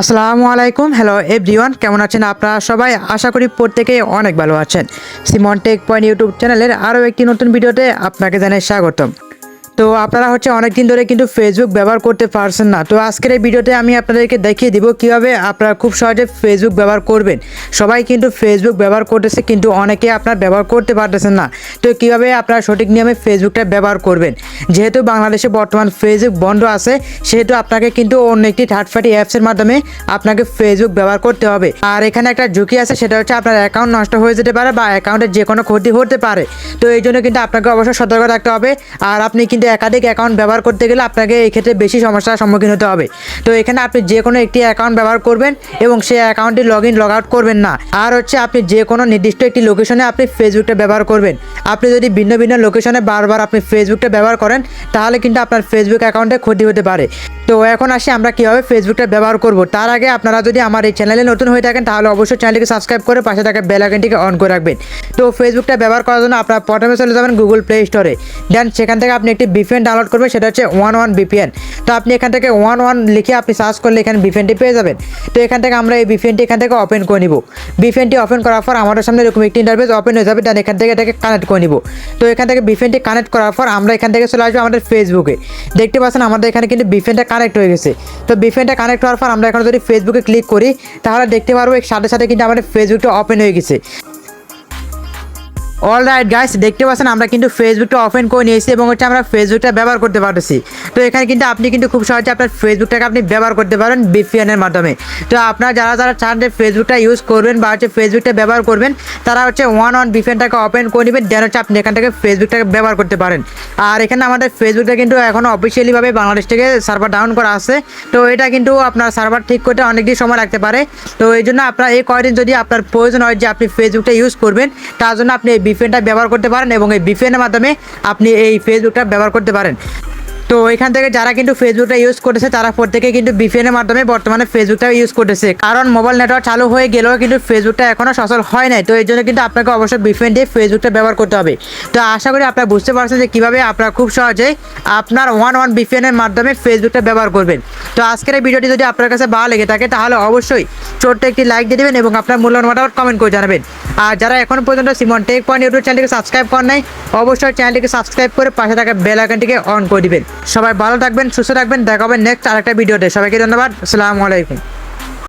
আসসালামু আলাইকুম। Hello everyone কেমন আছেন আপনারা সবাই? আশা করি প্রত্যেকেই অনেক ভালো আছেন। সিমন টেক পয়েন্ট ইউটিউব চ্যানেলের আরও একটি নতুন ভিডিওতে আপনাকে জানাই স্বাগতম। তো আপনারা হচ্ছে অনেক দিন ধরে কিন্তু ফেসবুক ব্যবহার করতে পারছেন না। তো আজকের এই ভিডিওতে আমি আপনাদেরকে দেখিয়ে দিব কীভাবে আপনারা খুব সহজে ফেসবুক ব্যবহার করবেন। সবাই কিন্তু ফেসবুক ব্যবহার করতেছে কিন্তু অনেকে আপনার ব্যবহার করতে পারতেছেন না। তো কীভাবে আপনারা সঠিক নিয়মে ফেসবুকটা ব্যবহার করবেন? যেহেতু বাংলাদেশে বর্তমান ফেসবুক বন্ধ আছে, সেহেতু আপনাকে কিন্তু অন্য একটি থার্ড পার্টি অ্যাপসের মাধ্যমে আপনাকে ফেসবুক ব্যবহার করতে হবে। আর এখানে একটা ঝুঁকি আছে, সেটা হচ্ছে আপনার অ্যাকাউন্ট নষ্ট হয়ে যেতে পারে বা অ্যাকাউন্টের যে কোনো ক্ষতি হতে পারে। তো এই জন্য কিন্তু আপনাকে অবশ্যই সতর্ক থাকতে হবে। আর আপনি কিন্তু একাধিক অ্যাকাউন্ট ব্যবহার করতে গেলে আপনাকে এই ক্ষেত্রে বেশি সমস্যার সম্মুখীন হতে হবে। তো এখানে আপনি যে কোনো একটি অ্যাকাউন্ট ব্যবহার করবেন এবং সেই অ্যাকাউন্টে লগ ইন লগ আউট করবেন না। আর হচ্ছে আপনি যে কোনো নির্দিষ্ট একটি লোকেশনে আপনি ফেসবুকটা ব্যবহার করবেন। আপনি যদি ভিন্ন ভিন্ন লোকেশনে বারবার আপনি ফেসবুকটা ব্যবহার করেন, তাহলে কিন্তু আপনার ফেসবুক অ্যাকাউন্টে ক্ষতি হতে পারে। তো এখন আসি আমরা কীভাবে ফেসবুকটা ব্যবহার করব। তার আগে আপনারা যদি আমার এই চ্যানেলে নতুন হয়ে থাকেন, তাহলে অবশ্যই চ্যানেলটিকে সাবস্ক্রাইব করে পাশে থাকা বেল আইকনটিকে অন করে রাখবেন। তো ফেসবুকটা ব্যবহার করার জন্য আপনারা প্রথমে চলে যাবেন গুগল প্লে স্টোরে দেন সেখান থেকে আপনি একটি বিপিএন ডাউনলোড করবেন সেটা হচ্ছে ওয়ান ওয়ান বিপিএন তো আপনি এখান থেকে ওয়ান ওয়ান লিখে আপনি সার্চ করলে এখানে বিপিএনটি পেয়ে যাবেন। তো এখান থেকে আমরা এই বিপিএনটি এখান থেকে ওপেন করে নিব। বিপিএনটি ওপেন করার পর আমাদের সামনে এরকম একটি ইন্টারফেস ওপেন হয়ে যাবে দেন এখান থেকে এটাকে কানেক্ট করে নিব। তো এখান থেকে বিপিএনটি কানেক্ট করার পর আমরা এখান থেকে চলে আসব আমাদের ফেসবুকে দেখতে পাচ্ছেন আমাদের এখানে কিন্তু বিপিএনটা কানেক্ট হয়ে গেছে। তো বিপিএনটা কানেক্ট হওয়ার পর আমরা এখন যদি ফেসবুকে ক্লিক করি, তাহলে দেখতে পারব সাথে সাথে কিন্তু আমাদের ফেসবুকটা ওপেন হয়ে গেছে। অল রাইট গাইস দেখতে পাচ্ছেন, আমরা কিন্তু ফেসবুকটা ওপেন করে নিয়েছি এবং হচ্ছে আমরা ফেসবুকটা ব্যবহার করতে পারতেছি। তো এখানে কিন্তু আপনি কিন্তু খুব সহজে আপনার ফেসবুকটাকে আপনি ব্যবহার করতে পারেন বিপিএনের মাধ্যমে। তো আপনারা যারা যারা চান যে ফেসবুকটা ইউজ করবেন বা হচ্ছে ফেসবুকটা ব্যবহার করবেন, তারা হচ্ছে ওয়ান ওয়ান বিপিএনটাকে ওপেন করে নেবেন দেন হচ্ছে আপনি এখান থেকে ফেসবুকটাকে ব্যবহার করতে পারেন। আর এখানে আমাদের ফেসবুকটা কিন্তু এখনও অফিসিয়ালিভাবে বাংলাদেশ থেকে সার্ভার ডাউন করা আছে। তো এটা কিন্তু আপনার সার্ভার ঠিক করতে অনেক দিন সময় লাগতে পারে। তো এই জন্য আপনার এই কয়দিন যদি আপনার প্রয়োজন হয় যে আপনি ফেসবুকটা ইউজ করবেন, তার জন্য আপনি এই বিপিএনটা ব্যবহার করতে পারেন এবং এই বিপিএনের মাধ্যমে আপনি এই ফেসবুকটা ব্যবহার করতে পারেন। তো এখান থেকে যারা কিন্তু ফেসবুকটা ইউজ করতেছে, তারা প্রত্যেকে কিন্তু বিপিএনের মাধ্যমে বর্তমানে ফেসবুকটা ইউজ করতেছে। কারণ মোবাইল নেটওয়ার্ক চালু হয়ে গেলেও কিন্তু ফেসবুকটা এখনও সচল হয় নাই। তো এই জন্য কিন্তু আপনাকে অবশ্যই বিপিএন দিয়ে ফেসবুকটা ব্যবহার করতে হবে। তো আশা করি আপনারা বুঝতে পারছেন যে কীভাবে আপনারা খুব সহজে আপনার ওয়ান ওয়ান বিপিএনের মাধ্যমে ফেসবুকটা ব্যবহার করবেন। তো আজকের এই ভিডিওটি যদি আপনার কাছে ভালো লেগে থাকে, তাহলে অবশ্যই ছোট্ট একটি লাইক দিয়ে দেবেন এবং আপনার মূল্যবান মতামত কমেন্ট করে জানাবেন। আর যারা এখন পর্যন্ত সিমন টেক পয়েন্ট ইউটিউব চ্যানেলটিকে সাবস্ক্রাইব করেন নাই, অবশ্যই চ্যানেলটিকে সাবস্ক্রাইব করে পাশে থাকা বেল আইকনটিকে অন করে দিবেন। সবাই ভালো থাকবেন, সুস্থ থাকবেন, দেখা হবে নেক্সট আরেকটা ভিডিওতে সবাইকে ধন্যবাদ, আসসালামু আলাইকুম।